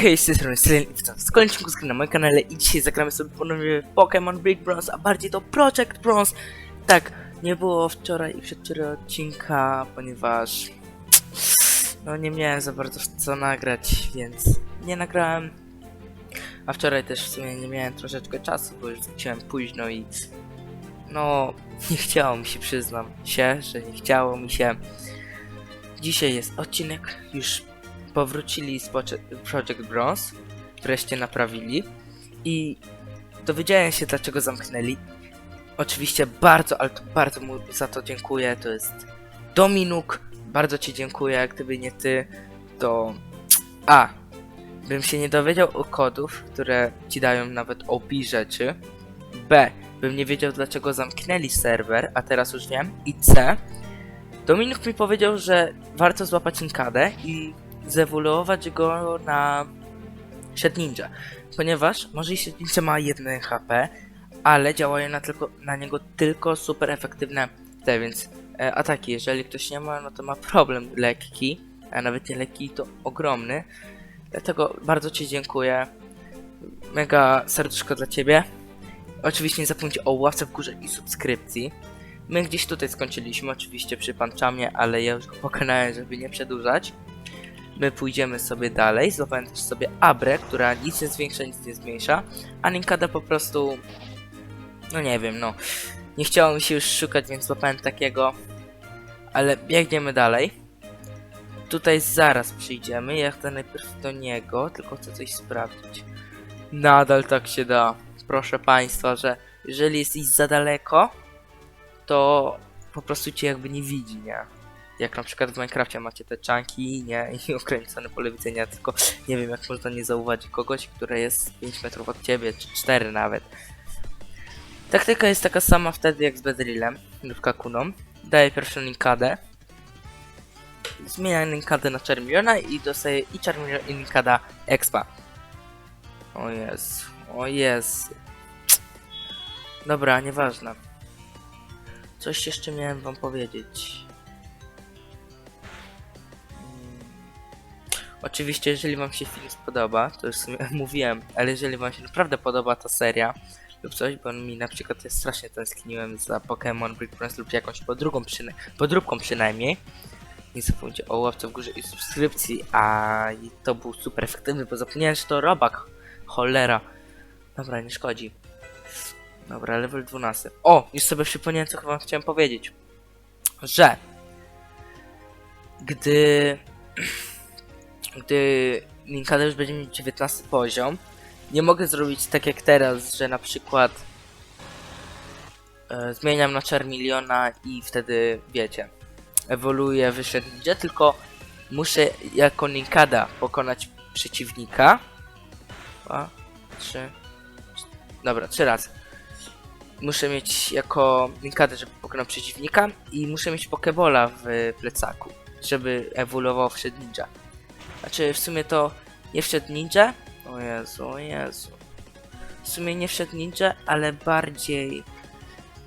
Hej, z tej strony Selen i witam w kolejnym odcinku na moim kanale i dzisiaj zagramy sobie ponownie Pokémon Big Bronze, a bardziej to Project Bronze. Tak, nie było wczoraj i przedwczoraj odcinka, ponieważ no nie miałem za bardzo co nagrać, więc nie nagrałem. A wczoraj też w sumie nie miałem troszeczkę czasu, bo już wróciłem późno i no nie chciało mi się, przyznam się, że nie chciało mi się. Dzisiaj jest odcinek już powrócili z Project Bronze, wreszcie naprawili. I dowiedziałem się dlaczego zamknęli. Oczywiście bardzo, ale to bardzo mu za to dziękuję, to jest Dominuk, bardzo ci dziękuję, gdyby nie ty, to A, bym się nie dowiedział o kodów, które ci dają nawet OP rzeczy, B, bym nie wiedział dlaczego zamknęli serwer, a teraz już wiem, i C, Dominik mi powiedział, że warto złapać Inkadę i zewoluować go na Shed Ninja, ponieważ może Shed Ninja ma 1 HP, ale działają na, tylko, na niego tylko super efektywne te, więc e, ataki, jeżeli ktoś nie ma, no to ma problem lekki, a nawet nie lekki, to ogromny, dlatego bardzo Ci dziękuję, mega serduszko dla Ciebie, oczywiście nie zapomnijcie o ławce w górze i subskrypcji, My gdzieś tutaj skończyliśmy, oczywiście przy Panchamie, ale ja już go pokonałem, żeby nie przedłużać. My pójdziemy sobie dalej, złapałem też sobie Abrę, która nic nie zwiększa, nic nie zmniejsza, a Ninkada po prostu... No nie wiem, no. Nie chciało mi się już szukać, więc złapałem takiego. Ale biegniemy dalej. Tutaj zaraz przyjdziemy, ja chcę najpierw do niego, tylko chcę coś sprawdzić. Nadal tak się da. Proszę Państwa, że jeżeli jesteś za daleko, to po prostu cię jakby nie widzi, nie? Jak na przykład w Minecrafcie macie te czanki, nie? I okręcone pole widzenia, tylko nie wiem jak można nie zauważyć kogoś, który jest 5 metrów od ciebie, czy 4 nawet. Taktyka jest taka sama wtedy jak z Bedrillem lub Kakuną. Daję pierwszą linkadę. Zmieniam linkadę na Charmeleona i dostaję i Charmeleon i linkada Expa. O jest, o jest. Dobra, nieważne. Coś jeszcze miałem wam powiedzieć. Oczywiście, jeżeli wam się film spodoba, to już w sumie mówiłem, ale jeżeli wam się naprawdę podoba ta seria lub coś, bo mi na przykład ja strasznie tęskniłem za Pokémon Brick Bronze lub jakąś podróbką, przyna podróbką przynajmniej. Nie zapomnijcie o łapce w górze i subskrypcji, a i to był super efektywny, bo zapomniałem, że to robak. Cholera. Dobra, nie szkodzi. Dobra, level 12. O, już sobie przypomniałem, co chyba chciałem powiedzieć. Że gdy gdy Linkada już będzie mieć 19 poziom, nie mogę zrobić tak jak teraz, że na przykład e, zmieniam na Charmeleona i wtedy, wiecie, ewoluuje wyższe ninja, tylko muszę jako Linkada pokonać przeciwnika. Dwa, trzy, cztery. Dobra, trzy razy muszę mieć jako linkadę, żeby pokonać przeciwnika i muszę mieć Pokebola w plecaku, żeby ewoluował w Shed Ninja. Znaczy w sumie to nie wszedł ninja. O Jezu, o Jezu. W sumie nie wszedł ninja, ale bardziej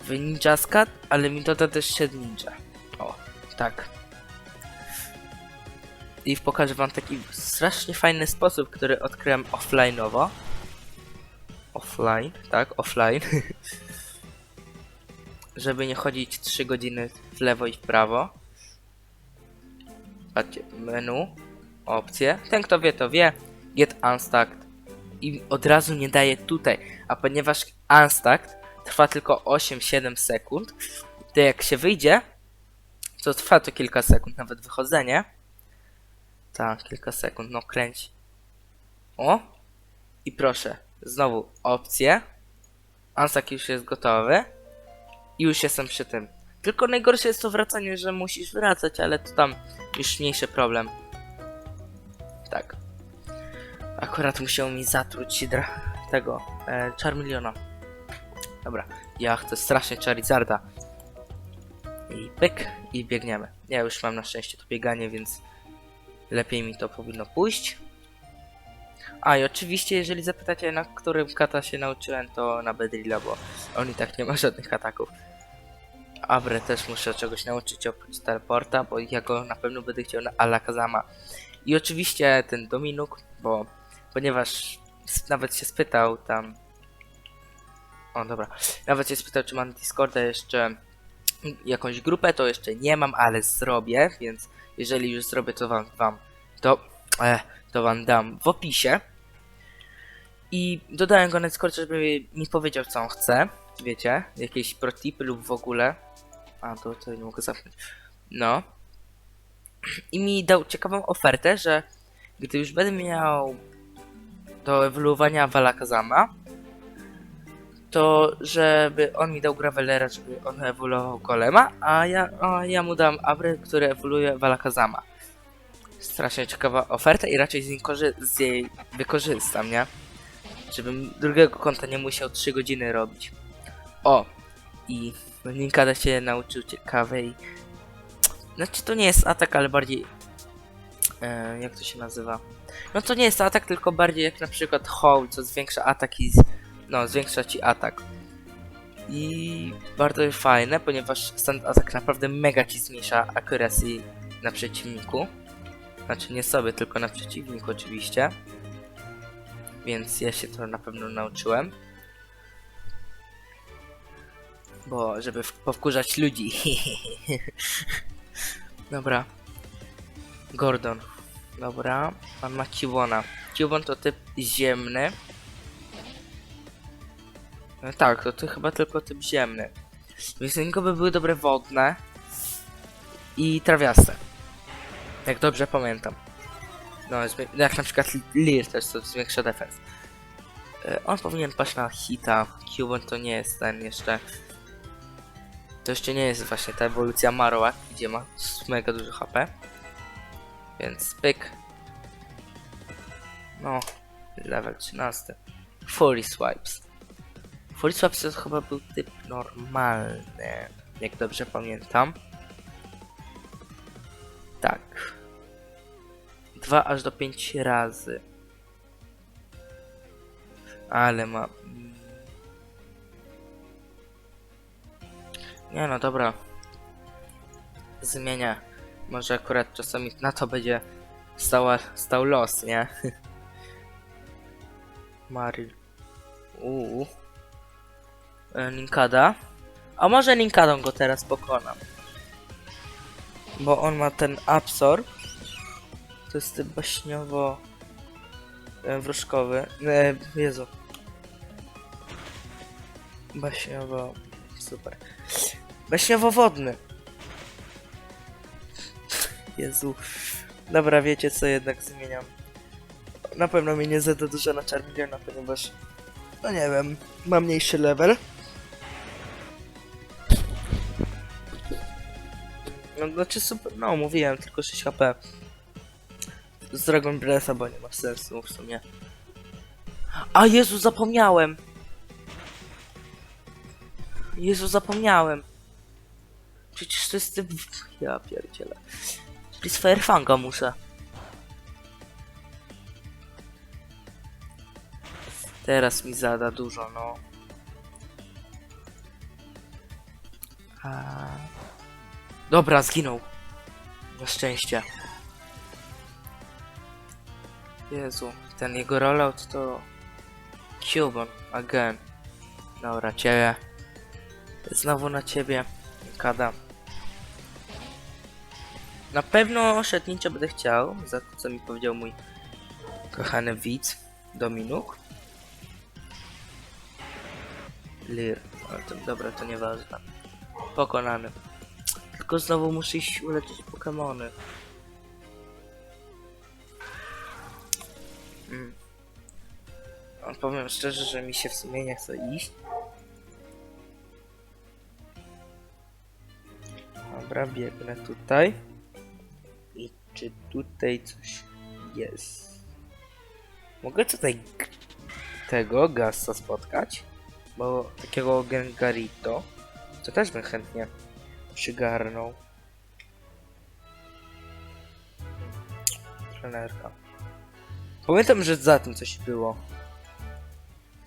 w Ninja Skat, ale mi doda też Shed Ninja. O, tak. I pokażę wam taki strasznie fajny sposób, który odkryłem offline'owo. Offline, tak, offline. żeby nie chodzić 3 godziny w lewo i w prawo. Patrzcie, menu, opcje. Ten kto wie, to wie. Get unstuck. I od razu nie daje tutaj. A ponieważ unstuck trwa tylko 8-7 sekund, to jak się wyjdzie, to trwa to kilka sekund, nawet wychodzenie. Tak, kilka sekund, no kręć. O! I proszę, znowu opcje. Unstuck już jest gotowy. I już jestem przy tym. Tylko najgorsze jest to wracanie, że musisz wracać, ale to tam już mniejszy problem. Tak. Akurat musiał mi zatruć dra- tego e. Dobra, ja chcę strasznie Charizarda. I pyk, i biegniemy. Ja już mam na szczęście to bieganie, więc lepiej mi to powinno pójść. A i oczywiście, jeżeli zapytacie, na którym kata się nauczyłem, to na Bedrilla, bo on i tak nie ma żadnych ataków. Abre też muszę czegoś nauczyć oprócz teleporta, bo ja go na pewno będę chciał na Alakazama. I oczywiście ten Dominuk, bo ponieważ nawet się spytał tam. O, dobra. Nawet się spytał, czy mam Discorda jeszcze jakąś grupę, to jeszcze nie mam, ale zrobię, więc jeżeli już zrobię, to wam, wam to, e, to wam dam w opisie. I dodałem go na Discordzie, żeby mi powiedział, co on chce. Wiecie, jakieś protipy lub w ogóle. A, to, to nie mogę zamknąć. No. I mi dał ciekawą ofertę, że gdy już będę miał do ewoluowania Valakazama, to żeby on mi dał Gravelera, żeby on ewoluował Golema, a ja, a ja mu dam Abrę, który ewoluuje Valakazama. Strasznie ciekawa oferta i raczej z, niej z jej wykorzystam, nie? Żebym drugiego konta nie musiał 3 godziny robić. O! I Ninkada się nauczył ciekawej... Znaczy to nie jest atak, ale bardziej... E, jak to się nazywa? No to nie jest atak, tylko bardziej jak na przykład Howl, co zwiększa atak i... z- No, zwiększa ci atak. I bardzo fajne, ponieważ stand atak naprawdę mega ci zmniejsza accuracy na przeciwniku. Znaczy nie sobie, tylko na przeciwniku oczywiście. Więc ja się to na pewno nauczyłem. Bo, żeby powkurzać ludzi. Dobra. Gordon. Dobra. Pan ma Kiwona. Kiwon to typ ziemny. E, Tak, to, to chyba tylko typ ziemny. Więc na niego by były dobre wodne. I trawiaste. Jak dobrze pamiętam. No, zmi- jak na przykład Lear też, to zwiększa defens. E, On powinien paść na hita. Cubon to nie jest ten jeszcze. To jeszcze nie jest właśnie ta ewolucja Marowak, gdzie ma mega dużo HP. Więc pyk. No, level 13. Fury Swipes. Fury Swipes to chyba był typ normalny, jak dobrze pamiętam. Tak. 2 aż do 5 razy. Ale ma. Nie no, dobra. Zmienia. Może akurat czasami na to będzie stała, stał los, nie? Maryl. Uuu. E, Linkada. A może Linkadą go teraz pokonam. Bo on ma ten absorb. To jest baśniowo e, wróżkowy. E, Jezu. Baśniowo. Super. Baśniowo wodny. Jezu. Dobra, wiecie co jednak zmieniam. Na pewno mnie nie zada dużo na Charmeleona, ponieważ no nie wiem, mam mniejszy level. No znaczy super, no mówiłem, tylko 6 HP. Z Dragon Breatha, bo nie ma sensu w sumie. A Jezu, zapomniałem! Jezu, zapomniałem! Przecież typ... Ja pierdzielę. Please Firefanga muszę. Teraz mi zada dużo, no. A... Dobra, zginął. Na szczęście. Jezu, ten jego rollout to... Cuban, again. Dobra, ciebie. Znowu na ciebie. Kada. Na pewno szedniczo będę chciał, za to co mi powiedział mój kochany widz, Dominuk. Lir, ale to, dobra, to nieważne. Pokonany. Tylko znowu muszę iść uleczyć Pokemony. Mm. No, powiem szczerze, że mi się w sumie nie chce iść. Dobra, biegnę tutaj. Czy tutaj coś jest? Mogę tutaj tego Gassa spotkać? Bo takiego Gengarito to też bym chętnie przygarnął. Trenerka. Pamiętam, że za tym coś było.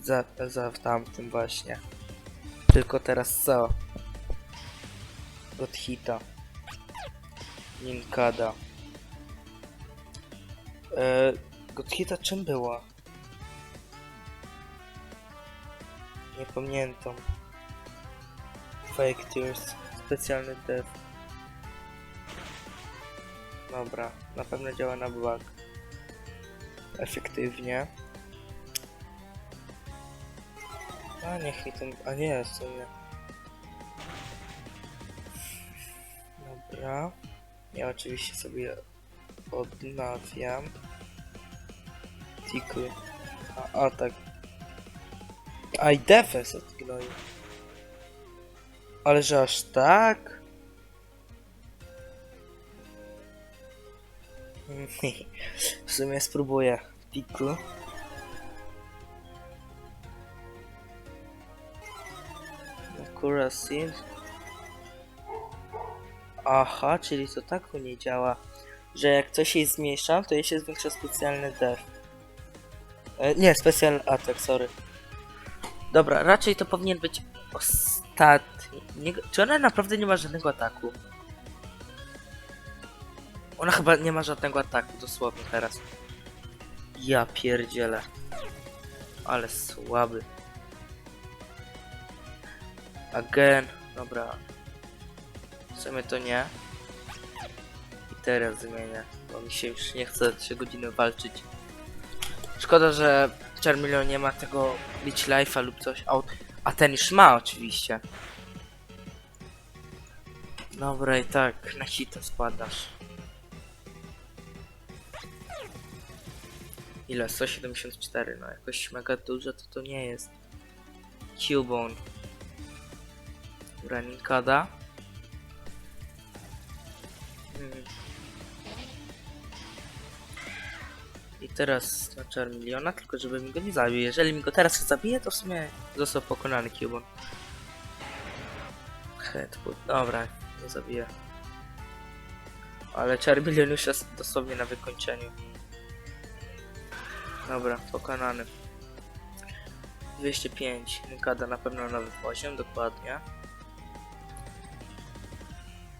Za, za tamtym właśnie. Tylko teraz co? Od hita. Ninkada. E, Gothita czym była? Nie pamiętam. Fake Tears. Specjalny dev. Dobra, na pewno działa na bug. Efektywnie. A niech mi ten... A nie, w sumie. Dobra. Ja oczywiście sobie odnawiam. Tickle. A, atak. A i defense odgnoił. Ale że aż tak? W sumie spróbuję. Tickle. Accuracy. Aha, czyli to tak u niej działa, że jak coś jej zmniejsza, to jej się zwiększa specjalny def. E, nie, specjalny atak, sorry. Dobra, raczej to powinien być ostatni. Nie, czy ona naprawdę nie ma żadnego ataku? Ona chyba nie ma żadnego ataku, dosłownie teraz. Ja pierdzielę. Ale słaby. Again. Dobra. W sumie to nie. I teraz zmienię, bo mi się już nie chce 3 godziny walczyć. Szkoda, że Charmeleon nie ma tego Beach Life'a lub coś. A, a ten już ma oczywiście. Dobra i tak, na hita spadasz. Ile? 174, no jakoś mega dużo to to nie jest. Cubone. Raninkada. Hmm. Teraz na Charmeleona, tylko żeby mi go nie zabił. Jeżeli mi go teraz zabije, to w sumie został pokonany Cubon. Headbutt, dobra, nie zabiję. Ale Charmeleon już jest dosłownie na wykończeniu. Dobra, pokonany. 205, Nikada na pewno nowy poziom, dokładnie.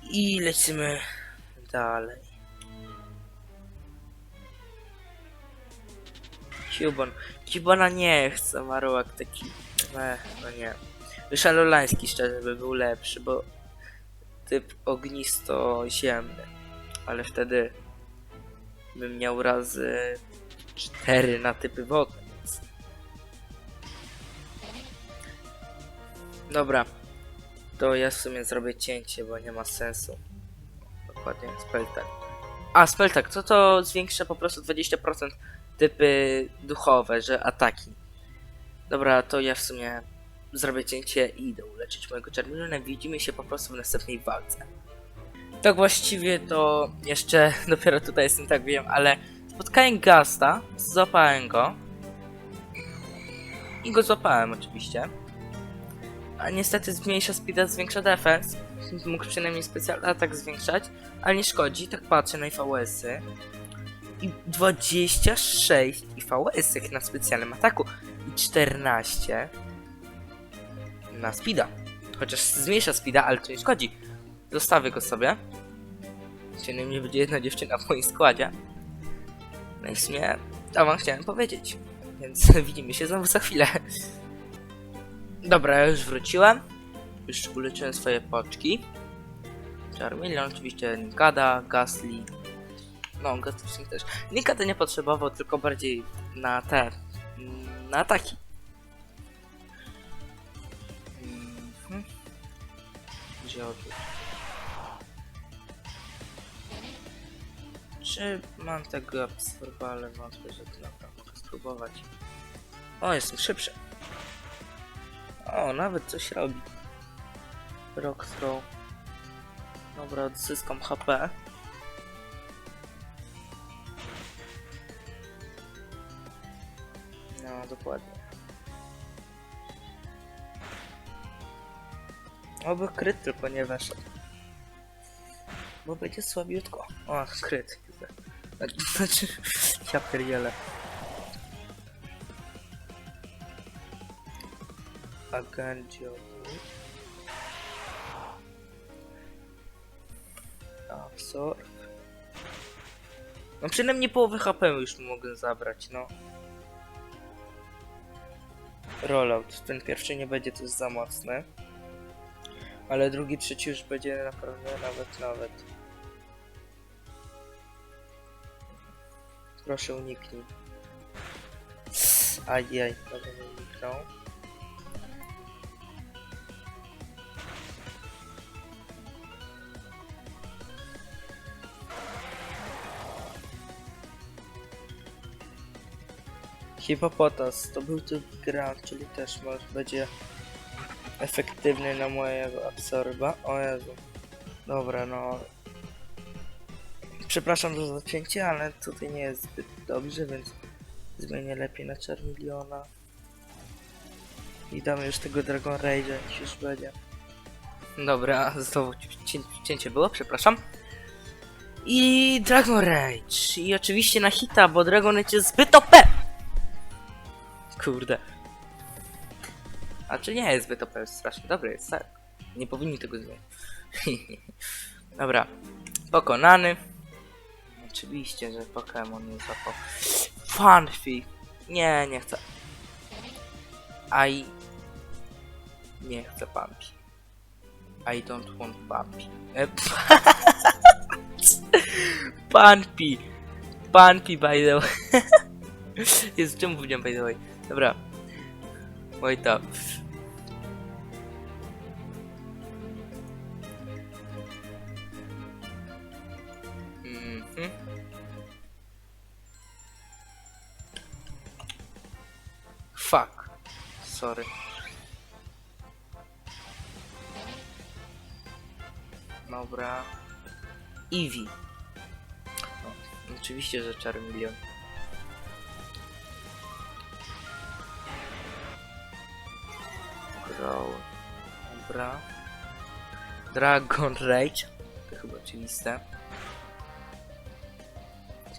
I lecimy dalej. Cubon. Cubona nie chcę, Marowak taki... Ech, no nie. Wyszalolański szczerze by był lepszy, bo typ ognisto-ziemny. Ale wtedy bym miał razy 4 na typy wodne, więc... Dobra. To ja w sumie zrobię cięcie, bo nie ma sensu. Dokładnie, speltak. A, speltak, co to zwiększa po prostu 20% typy duchowe, że ataki. Dobra, to ja w sumie zrobię cięcie i idę uleczyć mojego Charmeleona. Widzimy się po prostu w następnej walce. Tak właściwie to jeszcze dopiero tutaj jestem, tak wiem, ale spotkałem Gasta, złapałem go. I go złapałem oczywiście. A niestety zmniejsza speeda, zwiększa defense. Mógł przynajmniej specjalny atak zwiększać, ale nie szkodzi, tak patrzę na IVS-y. I 26 IVS-ych na specjalnym ataku i 14 na speeda. Chociaż zmniejsza speeda, ale to nie szkodzi. Zostawię go sobie. Przynajmniej będzie jedna dziewczyna w moim składzie. No i w sumie to wam chciałem powiedzieć. Więc widzimy się znowu za chwilę. Dobra, już wróciłem. Już uleczyłem swoje poczki. Charmeleon, oczywiście Nikada, Gasly. No, Gasly też. Nikada nie potrzebował, tylko bardziej na te... na ataki. Mhm. Gdzie odwrót? Czy mam tego absorba, ale wątpię, że to naprawdę mogę spróbować. O, jestem szybszy. O, nawet coś robi. Rock throw. Dobra, odzyskam HP. Dokładnie. Oby kryt tylko nie weszedł. Bo będzie słabiutko. O, kryt. Znaczy, ja pierdzielę. Agangio. Absorb. No przynajmniej połowę HP już mogę zabrać, no. Rollout. Ten pierwszy nie będzie też za mocny. Ale drugi, trzeci już będzie naprawdę nawet, nawet. Proszę uniknij. Ajaj, dobra, nie uniknął. Hipopotas to był typ gra, czyli też może będzie efektywny na mojego absorba. O Jezu. Dobra, no. Przepraszam za zacięcie, ale tutaj nie jest zbyt dobrze, więc zmienię lepiej na Charmeleona. I damy już tego Dragon Rage'a, jak już będzie. Dobra, znowu cię- cięcie było, przepraszam. I Dragon Rage. I oczywiście na hita, bo Dragon Rage jest zbyt OP! Kurde. A czy nie jest zbyt OP, strasznie dobry, jest tak. Nie powinni tego zmienić. Dobra. Pokonany. Oczywiście, że Pokémon jest złapał. Funfi. Nie, nie chcę. I... Nie chcę Pampi. I don't want Pampi. E, Pampi. Pampi by the way. Jest czemu by the way? Dobra. Wait up. Mhm. Fuck. Sorry. Dobra. Eevee. No, oczywiście, że Charmeleon. Growl. Dobra. Dragon Rage. To chyba oczywiste.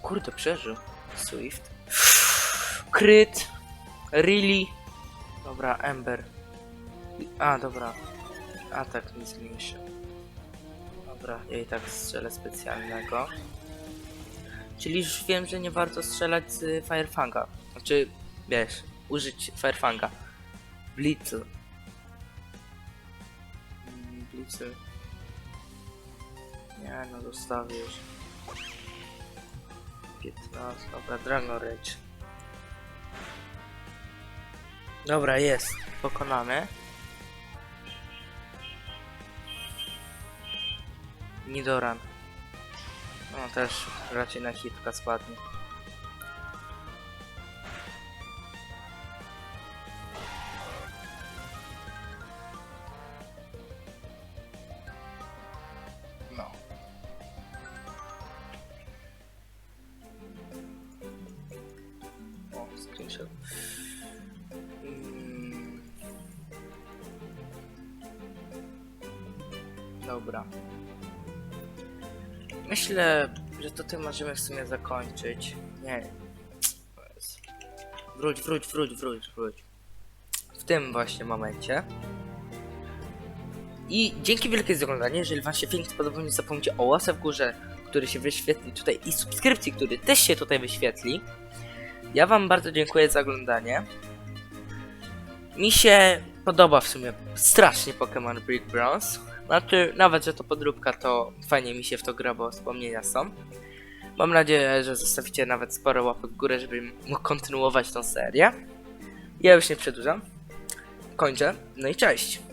Kurde, przeżył. Swift. Kryt. Really. Dobra, Ember. A, dobra. Atak mi zmniejszy. Dobra, ja i tak strzelę specjalnego. Czyli już wiem, że nie warto strzelać z Firefanga. Znaczy, wiesz, użyć Firefanga. Blitz. Blitz. Nie, no zostawię już. 15, dobra, Dragon Rage. Dobra, jest. Pokonany. Nidoran. No też raczej na hitka spadnie. Tutaj możemy w sumie zakończyć. Nie. Wróć, wróć, wróć, wróć, wróć. W tym właśnie momencie. I dzięki wielkie za oglądanie. Jeżeli wam się film spodobał, nie zapomnijcie o łasce w górze, który się wyświetli tutaj i subskrypcji, który też się tutaj wyświetli. Ja wam bardzo dziękuję za oglądanie. Mi się podoba w sumie strasznie Pokémon Brick Bronze. Znaczy, nawet że to podróbka, to fajnie mi się w to gra, bo wspomnienia są. Mam nadzieję, że zostawicie nawet sporo łapek w górę, żebym mógł kontynuować tą serię. Ja już nie przedłużam. Kończę. No i cześć.